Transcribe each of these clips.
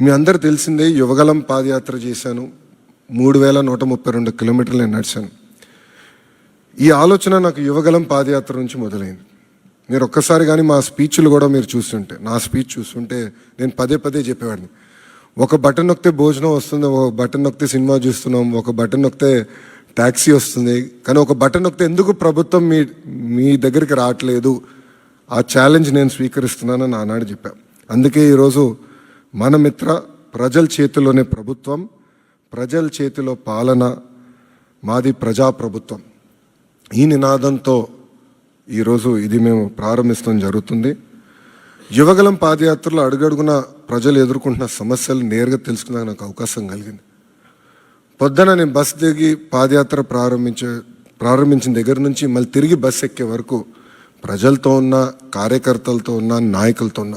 మీ అందరు తెలిసిందే యువగలం పాదయాత్ర చేశాను. మూడు వేల నూట ముప్పై రెండు కిలోమీటర్లు నేను నడిచాను. ఈ ఆలోచన నాకు యువగలం పాదయాత్ర నుంచి మొదలైంది. మీరు ఒక్కసారి కానీ మా స్పీచ్లు కూడా మీరు చూస్తుంటే నా స్పీచ్ చూస్తుంటే నేను పదే పదే చెప్పేవాడిని. ఒక బటన్ నొక్కితే భోజనం వస్తుంది ఒక బటన్ నొక్కితే సినిమా చూస్తున్నాం ఒక బటన్ నొక్కితే ట్యాక్సీ వస్తుంది. కానీ ఒక బటన్ నొక్కితే ఎందుకు ప్రభుత్వం మీ మీ దగ్గరికి రావట్లేదు? ఆ ఛాలెంజ్ నేను స్వీకరిస్తున్నానని ఆనాడు చెప్పాను అందుకే ఈరోజు మన మిత్ర ప్రజల చేతిలోనే ప్రభుత్వం ప్రజల చేతిలో పాలన మాది ప్రజాప్రభుత్వం. ఈ నినాదంతో ఈరోజు ఇది మేము ప్రారంభిస్తాం జరుగుతుంది. యువగలం పాదయాత్రలో అడుగడుగున ప్రజలు ఎదుర్కొంటున్న సమస్యలు నేరుగా తెలుసుకునే నాకు అవకాశం కలిగింది. పొద్దున నేను బస్ దిగి పాదయాత్ర ప్రారంభించే ప్రారంభించిన దగ్గర నుంచి మళ్ళీ తిరిగి బస్ ఎక్కే వరకు ప్రజలతో ఉన్న కార్యకర్తలతో ఉన్న నాయకులతో ఉన్న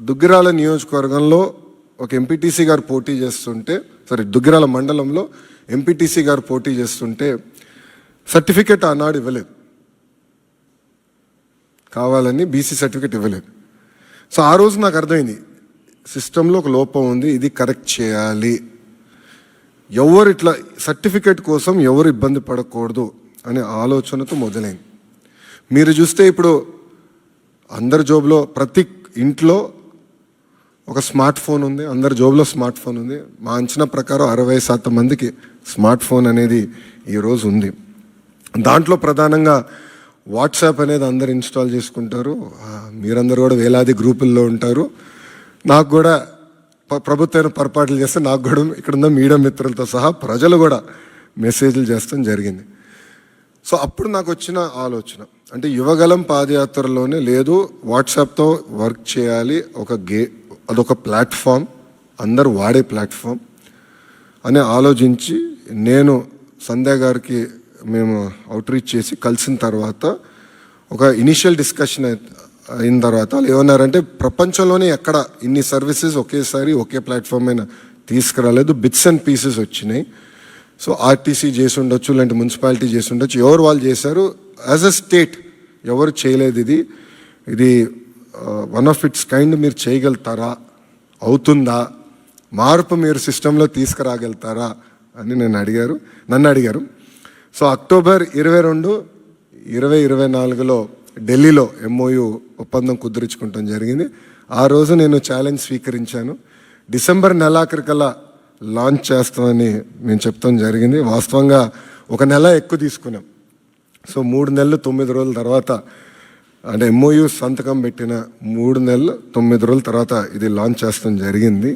దుగ్గిరాల నియోజకవర్గంలో ఒక ఎంపీటీసీ గారు పోటీ చేస్తుంటే సారీ దుగ్గిరాల మండలంలో ఎంపీటీసీ గారు పోటీ చేస్తుంటే సర్టిఫికెట్ ఆనాడు ఇవ్వలేదు. కావాలని బీసీ సర్టిఫికెట్ ఇవ్వలేదు. సో ఆ రోజు నాకు అర్థమైంది సిస్టంలో ఒక లోపం ఉంది ఇది కరెక్ట్ చేయాలి. ఎవరు ఇట్లా సర్టిఫికేట్ కోసం ఎవరు ఇబ్బంది పడకూడదు అనే ఆలోచనతో మొదలైంది. మీరు చూస్తే ఇప్పుడు అందరి జోబులో ప్రతి ఇంట్లో ఒక స్మార్ట్ ఫోన్ ఉంది అందరి జోబులో స్మార్ట్ ఫోన్ ఉంది. మా అంచనా ప్రకారం అరవై శాతం మందికి స్మార్ట్ ఫోన్ అనేది ఈరోజు ఉంది. దాంట్లో ప్రధానంగా వాట్సాప్ అనేది అందరు ఇన్స్టాల్ చేసుకుంటారు. మీరందరూ కూడా వేలాది గ్రూపుల్లో ఉంటారు. నాకు కూడా ప్రభుత్వం పొరపాట్లు చేస్తే నాకు కూడా ఇక్కడ ఉన్న మీడియా మిత్రులతో సహా ప్రజలు కూడా మెసేజ్లు చేస్తాం జరిగింది. సో అప్పుడు నాకు వచ్చిన ఆలోచన. అంటే యువగలం పాదయాత్రలోనే లేదు వాట్సాప్తో వర్క్ చేయాలి ఒక గే అదొక ప్లాట్ఫామ్ అందరు వాడే ప్లాట్ఫామ్. అని ఆలోచించి నేను సంధ్య గారికి మేము అవుట్రీచ్ చేసి కలిసిన తర్వాత ఒక ఇనిషియల్ డిస్కషన్ అయిన తర్వాత వాళ్ళు ఏమన్నారంటే ప్రపంచంలోనే ఎక్కడ ఇన్ని సర్వీసెస్ ఒకేసారి ఒకే ప్లాట్ఫామ్ అయినా తీసుకురాలేదు. బిట్స్ అండ్ పీసెస్ వచ్చినాయి. సో ఆర్టీసీ చేసి ఉండొచ్చు లేదంటే మున్సిపాలిటీ చేసి ఉండొచ్చు. ఎవరు వాళ్ళు చేశారు? యాజ్ అ స్టేట్ ఎవరు చేయలేదు ఇది. ఇది వన్ ఆఫ్ ఇట్స్ కైండ్ మీరు చేయగలుగుతారా? అవుతుందా? మార్పు మీరు సిస్టంలో తీసుకురాగలుగుతారా? అని నేను అడిగారు. నన్ను అడిగారు. సో అక్టోబర్ ఇరవై రెండు ఇరవై ఇరవై నాలుగులో ఢిల్లీలో ఎంఓయు ఒప్పందం కుదుర్చుకుంటాం జరిగింది. ఆ రోజు నేను ఛాలెంజ్ స్వీకరించాను. డిసెంబర్ నెలాఖరికల్లా లాంచ్ చేస్తామని మేము చెప్తాం జరిగింది. వాస్తవంగా ఒక నెల ఎక్కువ తీసుకున్నాం. సో మూడు నెలలు తొమ్మిది రోజుల తర్వాత అంటే ఎంఓయూ సంతకం పెట్టిన మూడు నెలలు తొమ్మిది రోజుల తర్వాత ఇది లాంచ్ చేస్తాం జరిగింది.